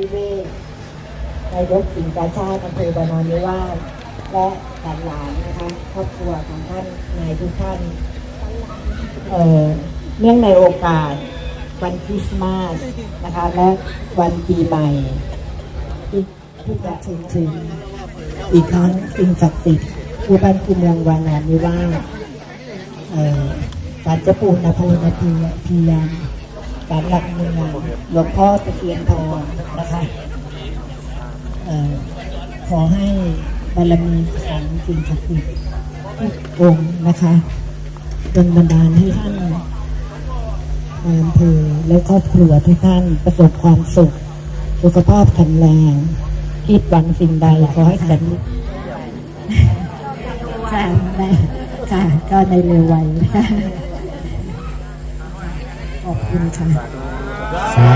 รีรัตน์วิเวศนายกสิงห์กาชาติอำเภอบานอนนิวาสและหลานๆนะคะครอบครัวของท่านนายทุกท่านเอ่อเนื่องในโอกาสวันคริสต์มาสนะคะและวันปีใหม่ที่จะถึงถึงอีกครั้งสิ่งศักดิ์สิทธิ์ผู้บ้านคุมเมืองวานานนิวาสเอ่อการเจ้าปูนภูนาทีพียง การหลักเมืองหลวงพ่อตะเคียนทองนะคะออขอให้บารมีของสิ่งศักดิ์สิทธิ์ทุกองค์นะคะดลบันดาลให้ท่านนายอำเภอและครอบครัวทุกท่านประสบความสุข สุขภาพแข็งแรงคิดหวังสิ่งใดขอให้สำเร็จค่ะค่ะก็ในเร็ววันนะคะ ขอบคุณค่ะสา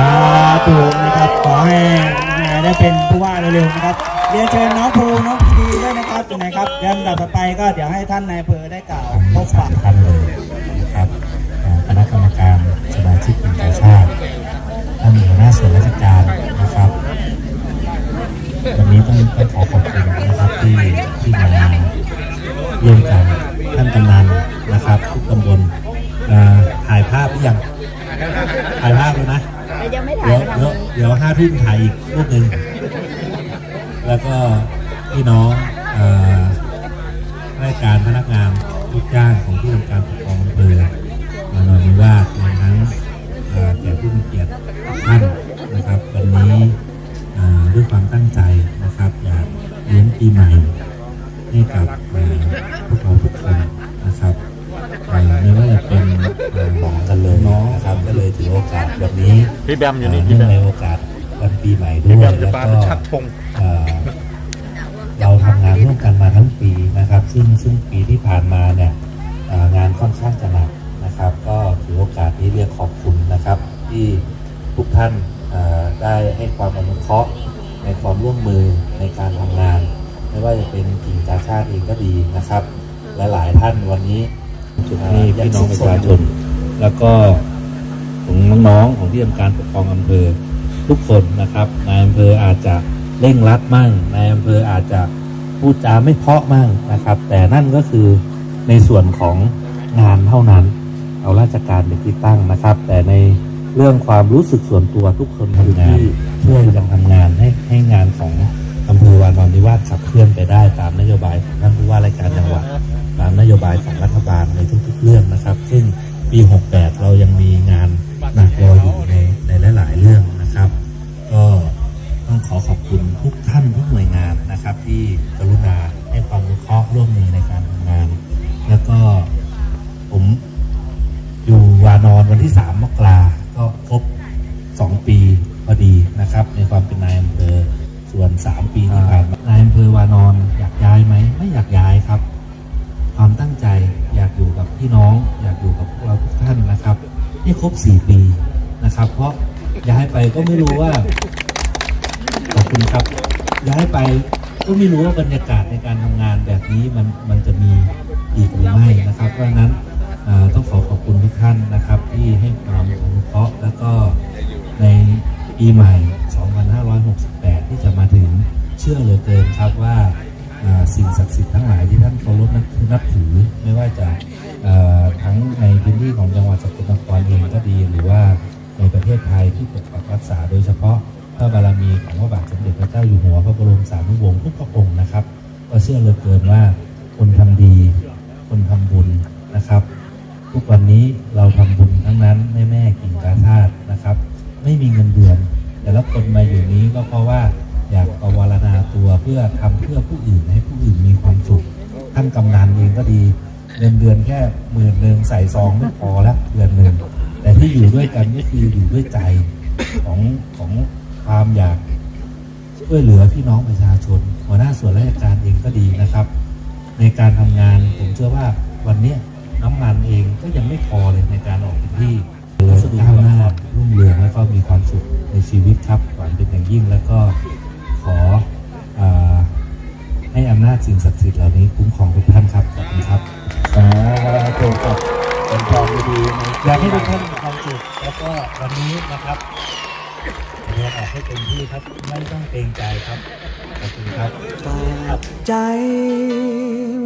ธุนะครับ ขอให้นายได้เป็นผู้ว่าเร็วๆนะครับ เรียนเชิญน้องภูน้องพีด้วยนะครับนะครับเดี๋ยวลำดับต่อไปก็เดี๋ยวให้ท่านนายอำเภอได้กล่าวพบปะกันเลยนะครับ ภาพหรือยังถ่ายภาพแล้วนะยังไม่ถ่าเดี๋ยยวเดี๋ยวเดี๋ยวห้าทุ่มถ่ายอีกรูปหนึ่งแล้วก็พี่น้องเอ่อราชการพนักงานลูกจ้างของที่ทำการปกครองอำเภอมานอนนิวาสรวมทั้งเอ่อแขกผู้มีเกียรติทุกท่านนะครับ วันนี้เอ่อด้วยความตั้งใจนะครับ อยากเลี้ยงปีใหม่ให้กับ พี่แบมอยู่นี่เอ่อพี่เนื่องแบมในโอกาสวันปีใหม่ด้วพี่ยแบแล้วมจะก็ปาไปชักธง เอ่อเราทำงานร่วมกันมาทั้งปีนะครับ ซึ่งซึ่งปีที่ผ่านมาเนี่ยเอ่องานค่อนข้างจะหนักนะครับ ก็ถือโอกาสนี้เรียกขอบคุณนะครับ ที่ทุกท่านเอ่อได้ให้ความอนุเคราะห์ในความร่วมมือในการทำงาน ไม่ว่าจะเป็นกิ่งกาชาติเองก็ดีนะครับ และหลายท่านวันนี้ จุดนี้พี่น้องประชาชน แล้วก็ ของน้องๆของที่ทำการปกครองอำเภอทุกคนนะครับนายอำเภออาจจะเร่งรัดมั่งนายอำเภออาจจะพูดจาไม่เพาะมั่งนะครับ แต่นั่นก็คือในส่วนของงานเท่านั้น เอาราชการเป็นที่ตั้งนะครับ แต่ในเรื่องความรู้สึกส่วนตัวทุกคนทำงานช่วยกันทำงานให้ให้งานของอำเภอวานอนนิวาสขับเคลื่อนไปได้ตามนโยบายของท่านผู้ว่าราชการจังหวัดตามนโยบายของรัฐบาลในทุกๆเรื่องนะครับ ซึ่งปี 68 เรายังมีงานานอนวันที่ 3 มกราก็ครบ 2 ปีพอดีนะครับ ในความเป็นนายอำเภอส่วน 3 ปีที่ผ่านมานายอำเภอวานอนอยากย้ายไหมไม่อยากย้ายครับ ความตั้งใจอยากอยู่กับพี่น้อง อยากอยู่กับพวกเราทุกท่านนะครับให้ครบ 4 ปีนะครับ เพราะย้ายไปก็ไม่รู้ว่าขอบคุณครับย้ายไปก็ไม่รู้ว่าบรรยากาศในการทำงานแบบนี้มันมันจะมีอีกหรือไม่นะครับ เพราะนั้น ท่านนะครับที่ให้ความอนุเคราะห์แล้วก็ในปีใหม่ 2568 ที่จะมาถึงเชื่อเหลือเกินครับว่าสิ่งศักดิ์สิทธิ์ทั้งหลายที่ท่านเคารพนับนับถือไม่ว่าจะทั้งในพื้นที่ของจังหวัดสกลนครเองก็ดี หรือว่าในประเทศไทยที่ปกปักรักษาโดยเฉพาะพระบารมีของพระบาทสมเด็จพระเจ้าอยู่หัวพระบรมสารีวงศ์ทุกพระองค์นะครับ ก็เชื่อเหลือเกินว่าคนทำดี ทุกวันนี้เราทำบุญทั้งนั้นแม่แม่กิ่งกาชาตินะครับ ไม่มีเงินเดือน แต่ละคนมาอยู่นี้ก็เพราะว่าอยากประวารณาตัวเพื่อทำเพื่อผู้อื่นให้ผู้อื่นมีความสุขท่านกำนันเองก็ดีเงินเดือนแค่หมื่นหนึ่งใส่ซองไม่พอละเดือนหนึ่งแต่ที่อยู่ด้วยกันก็คืออยู่ด้วยใจของของความอยากช่วยเหลือพี่น้องประชาชนหัวหน้าส่วนราชการเองก็ดีนะครับ ในการทำงานผมเชื่อว่าวันนี้ น้ำมันเองก็ยังไม่พอเลยในการออกพื้นที่เลยสุดก้าวหน้ารุ่งเรืองแล้วก็มีความสุขในชีวิตครับหวังเป็นอย่างยิ่งแล้วก็ขออาให้อำนาจสิ่งศักดิ์สิทธิ์เหล่านี้คุ้มครองทุกท่านครับขอบคุณครับสาธุครับเป็นความดีอยากให้ทุกท่านมีความสุขแล้วก็วันนี้นะครับแสดงออกให้เต็มที่ครับไม่ต้องเกรงใจครับขอบคุณครับฝากใจ